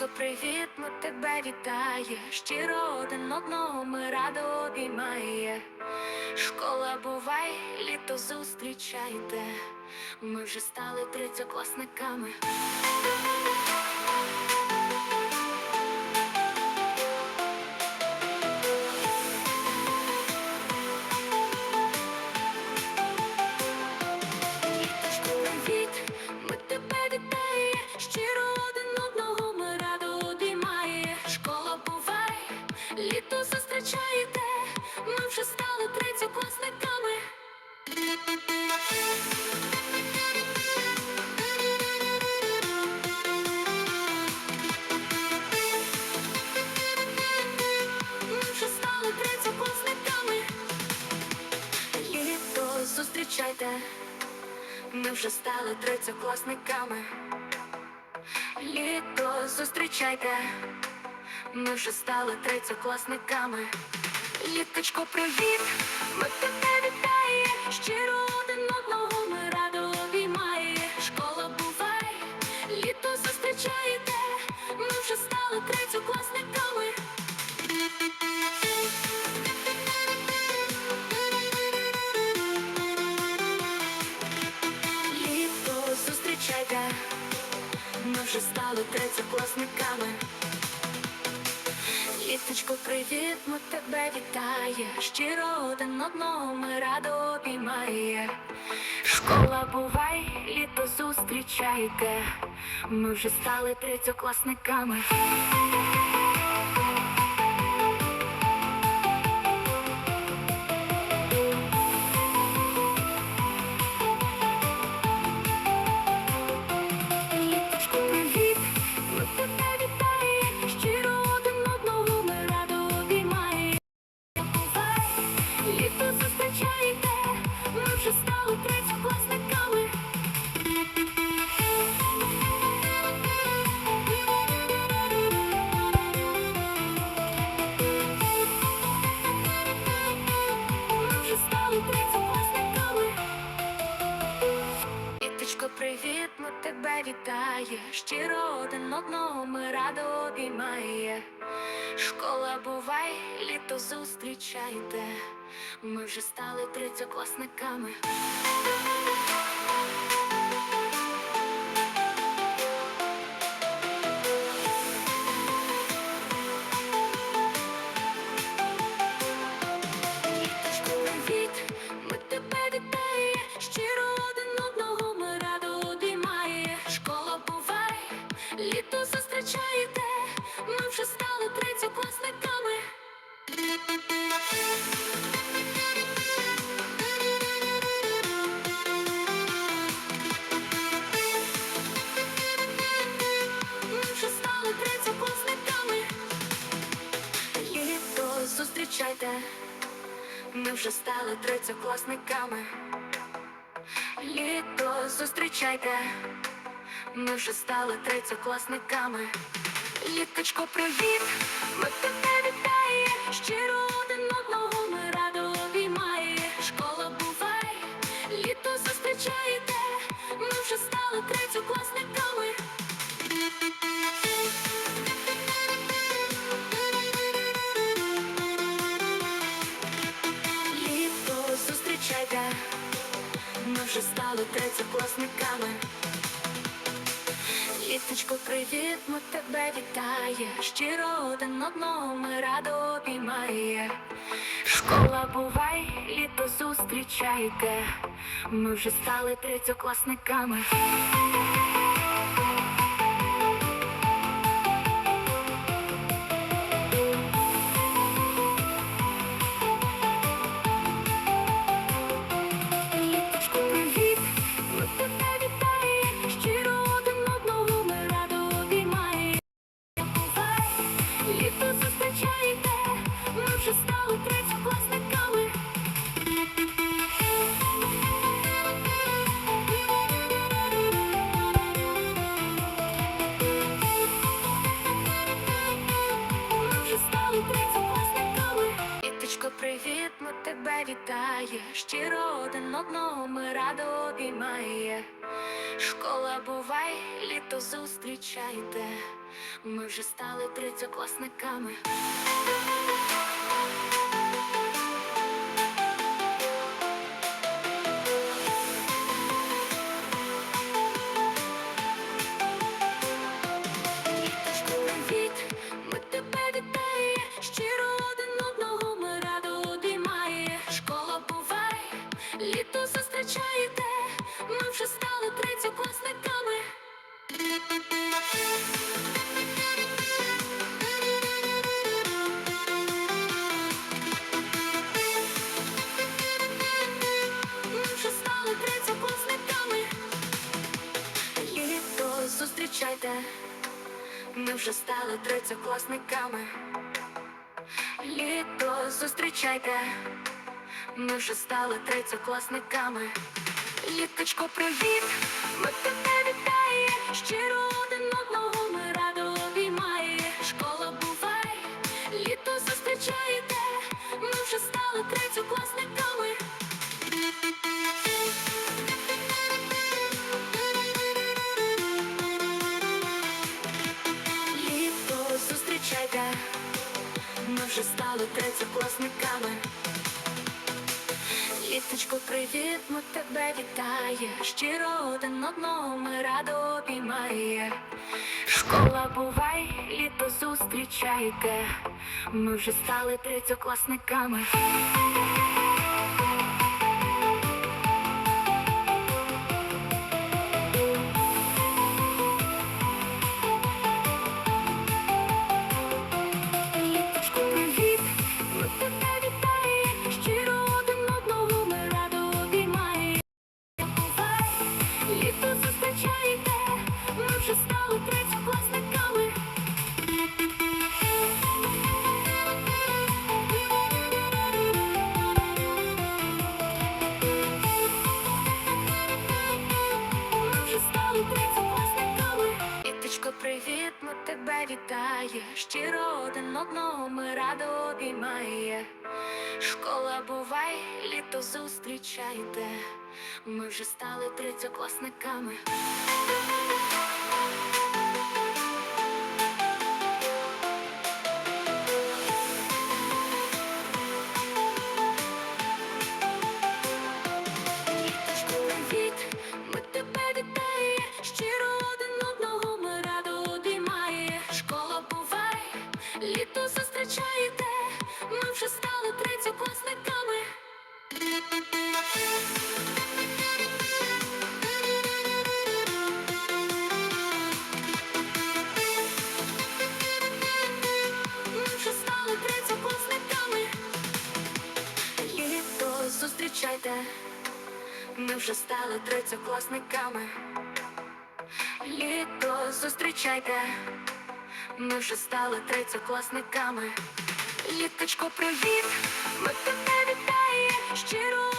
Літочко, привіт, ми тебе вітає. Щиро один одного ми радо обіймає. Школа бувай, літо зустрічайте. Ми вже стали третьокласниками. Зустрічайте. Ми вже стали тридцятикласниками. Літо зустрічайте. Ми вже стали тридцятикласниками. Літочко, привіт! Ми тебе вітає. Щиро вже стали третьокласниками. Літочко, привіт, ми тебе вітає. Щиро один одного ми радо обіймає. Школа бувай, літо зустрічайте. Ми вже стали третьокласниками. Вже стали привіт, тебе вітає. Щиро один одного ми радо обіймає. Школа бувай, літо зустрічайте. Ми вже стали третьокласниками. Ми вже стали третьокласниками. Літо зустрічайте. Ми вже стали третьокласниками. Літочко, привіт! Ми тебе вітає. Щиро вже стали третьокласниками. Літочко, привіт, ми тебе вітає. Щиро один одного ми радо обіймає. Школа бувай, літо зустрічайте. Ми вже стали третьокласниками. Привіт, ми тебе вітає. Щиро один одного ми радо обіймає. Школа бувай, літо зустрічайте. Ми вже стали третьокласниками. Зустрічайте, ми вже стали третьокласниками. Літо зустрічайте, ми вже стали третьокласниками. Літочко, привіт, ми тебе вітає, щиро третьокласниками. Літочку, привіт, ми тебе вітає. Щиро один одного ми радо обіймає. Школа бувай, літо зустрічайте. Ми вже стали третьокласниками. Зустрічаєте, привіт, ми тебе вітає. Щиро один одного ми радо обіймає. Школа бувай, літо зустрічайте. Ми вже стали третьокласниками. Літо зустрічаєте, ми вже стали третьокласниками. Ми вже стали третьокласниками. Літо зустрічайте. Ми вже стали третьокласниками. Літо зустрічайте. Ми вже стали третьокласниками. Літочко, привіт, ми тебе вітає щиро.